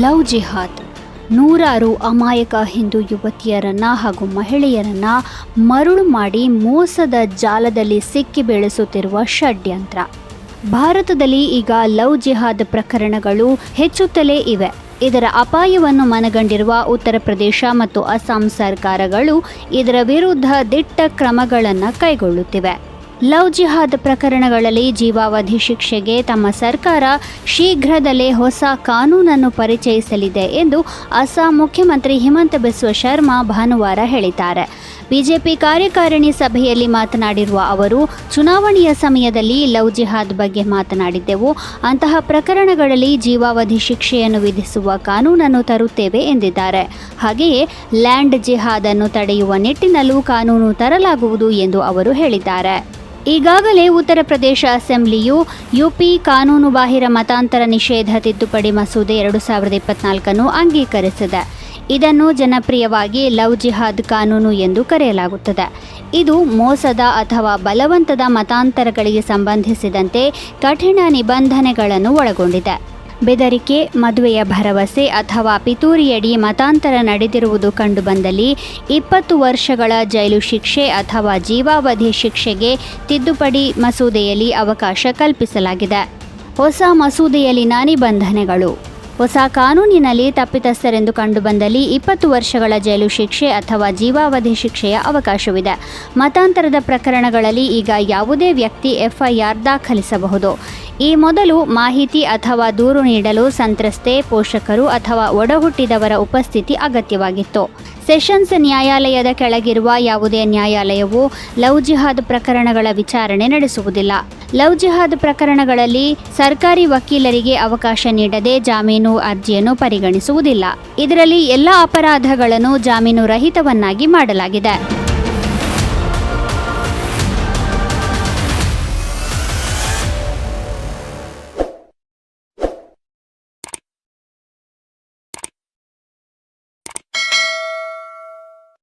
Love ಜಿಹಾದ್. ನೂರಾರು ಅಮಾಯಕ ಹಿಂದೂ ಯುವತಿಯರನ್ನ ಹಾಗೂ ಮಹಿಳೆಯರನ್ನ ಮರುಳು ಮಾಡಿ ಮೋಸದ ಜಾಲದಲ್ಲಿ ಸಿಕ್ಕಿ ಬೆಳೆಸುತ್ತಿರುವ ಷಡ್ಯಂತ್ರ. ಭಾರತದಲ್ಲಿ ಈಗ ಲವ್ ಜಿಹಾದ್ ಪ್ರಕರಣಗಳು ಹೆಚ್ಚುತ್ತಲೇ ಇವೆ. ಇದರ ಅಪಾಯವನ್ನು ಮನಗಂಡಿರುವ ಉತ್ತರ ಪ್ರದೇಶ ಮತ್ತು ಅಸ್ಸಾಂ ಸರ್ಕಾರಗಳು ಇದರ ವಿರುದ್ಧ ದಿಟ್ಟ ಕ್ರಮಗಳನ್ನು ಕೈಗೊಳ್ಳುತ್ತಿವೆ. ಲವ್ ಜಿಹಾದ್ ಪ್ರಕರಣಗಳಲ್ಲಿ ಜೀವಾವಧಿ ಶಿಕ್ಷೆಗೆ ತಮ್ಮ ಸರ್ಕಾರ ಶೀಘ್ರದಲ್ಲೇ ಹೊಸ ಕಾನೂನನ್ನು ಪರಿಚಯಿಸಲಿದೆ ಎಂದು ಅಸ್ಸಾಂ ಮುಖ್ಯಮಂತ್ರಿ ಹಿಮಂತ ಬಿಸ್ವ ಶರ್ಮಾ ಭಾನುವಾರ ಹೇಳಿದ್ದಾರೆ. ಬಿಜೆಪಿ ಕಾರ್ಯಕಾರಿಣಿ ಸಭೆಯಲ್ಲಿ ಮಾತನಾಡಿರುವ ಅವರು, ಚುನಾವಣೆಯ ಸಮಯದಲ್ಲಿ ಲವ್ ಜಿಹಾದ್ ಬಗ್ಗೆ ಮಾತನಾಡಿದ್ದೆವು. ಅಂತಹ ಪ್ರಕರಣಗಳಲ್ಲಿ ಜೀವಾವಧಿ ಶಿಕ್ಷೆಯನ್ನು ವಿಧಿಸುವ ಕಾನೂನನ್ನು ತರುತ್ತೇವೆ ಎಂದಿದ್ದಾರೆ. ಹಾಗೆಯೇ ಲ್ಯಾಂಡ್ ಜಿಹಾದ್ ಅನ್ನು ತಡೆಯುವ ನಿಟ್ಟಿನಲ್ಲೂ ಕಾನೂನು ತರಲಾಗುವುದು ಎಂದು ಅವರು ಹೇಳಿದ್ದಾರೆ. ಈಗಾಗಲೇ ಉತ್ತರ ಪ್ರದೇಶ ಅಸೆಂಬ್ಲಿಯು ಯುಪಿ ಕಾನೂನುಬಾಹಿರ ಮತಾಂತರ ನಿಷೇಧ ತಿದ್ದುಪಡಿ ಮಸೂದೆ ಎರಡು ಸಾವಿರದ ಇಪ್ಪತ್ನಾಲ್ಕನ್ನು ಅಂಗೀಕರಿಸಿದೆ. ಇದನ್ನು ಜನಪ್ರಿಯವಾಗಿ ಲವ್ ಜಿಹಾದ್ ಕಾನೂನು ಎಂದು ಕರೆಯಲಾಗುತ್ತದೆ. ಇದು ಮೋಸದ ಅಥವಾ ಬಲವಂತದ ಮತಾಂತರಗಳಿಗೆ ಸಂಬಂಧಿಸಿದಂತೆ ಕಠಿಣ ನಿಬಂಧನೆಗಳನ್ನು ಒಳಗೊಂಡಿದೆ. ಬೆದರಿಕೆ, ಮದುವೆಯ ಭರವಸೆ ಅಥವಾ ಪಿತೂರಿಯಡಿ ಮತಾಂತರ ನಡೆದಿರುವುದು ಕಂಡುಬಂದಲ್ಲಿ ಇಪ್ಪತ್ತು ವರ್ಷಗಳ ಜೈಲು ಶಿಕ್ಷೆ ಅಥವಾ ಜೀವಾವಧಿ ಶಿಕ್ಷೆಗೆ ತಿದ್ದುಪಡಿ ಮಸೂದೆಯಲ್ಲಿ ಅವಕಾಶ ಕಲ್ಪಿಸಲಾಗಿದೆ. ಹೊಸ ಮಸೂದೆಯಲ್ಲಿನ ನಿಬಂಧನೆಗಳು ಹೊಸ ಕಾನೂನಿನಲ್ಲಿ ತಪ್ಪಿತಸ್ಥರೆಂದು ಕಂಡುಬಂದಲ್ಲಿ ಇಪ್ಪತ್ತು ವರ್ಷಗಳ ಜೈಲು ಶಿಕ್ಷೆ ಅಥವಾ ಜೀವಾವಧಿ ಶಿಕ್ಷೆಯ ಅವಕಾಶವಿದೆ. ಮತಾಂತರದ ಪ್ರಕರಣಗಳಲ್ಲಿ ಈಗ ಯಾವುದೇ ವ್ಯಕ್ತಿ ಎಫ್ಐಆರ್ ದಾಖಲಿಸಬಹುದು. ಈ ಮೊದಲು ಮಾಹಿತಿ ಅಥವಾ ದೂರು ನೀಡಲು ಸಂತ್ರಸ್ತೆ, ಪೋಷಕರು ಅಥವಾ ಒಡಹುಟ್ಟಿದವರ ಉಪಸ್ಥಿತಿ ಅಗತ್ಯವಾಗಿತ್ತು. ಸೆಷನ್ಸ್ ನ್ಯಾಯಾಲಯದ ಕೆಳಗಿರುವ ಯಾವುದೇ ನ್ಯಾಯಾಲಯವು ಲವ್ ಜಿಹಾದ್ ಪ್ರಕರಣಗಳ ವಿಚಾರಣೆ ನಡೆಸುವುದಿಲ್ಲ. ಲವ್ ಜಿಹಾದ್ ಪ್ರಕರಣಗಳಲ್ಲಿ ಸರ್ಕಾರಿ ವಕೀಲರಿಗೆ ಅವಕಾಶ ನೀಡದೆ ಜಾಮೀನು ಅರ್ಜಿಯನ್ನು ಪರಿಗಣಿಸುವುದಿಲ್ಲ. ಇದರಲ್ಲಿ ಎಲ್ಲ ಅಪರಾಧಗಳನ್ನು ಜಾಮೀನು ರಹಿತವನ್ನಾಗಿ ಮಾಡಲಾಗಿದೆ.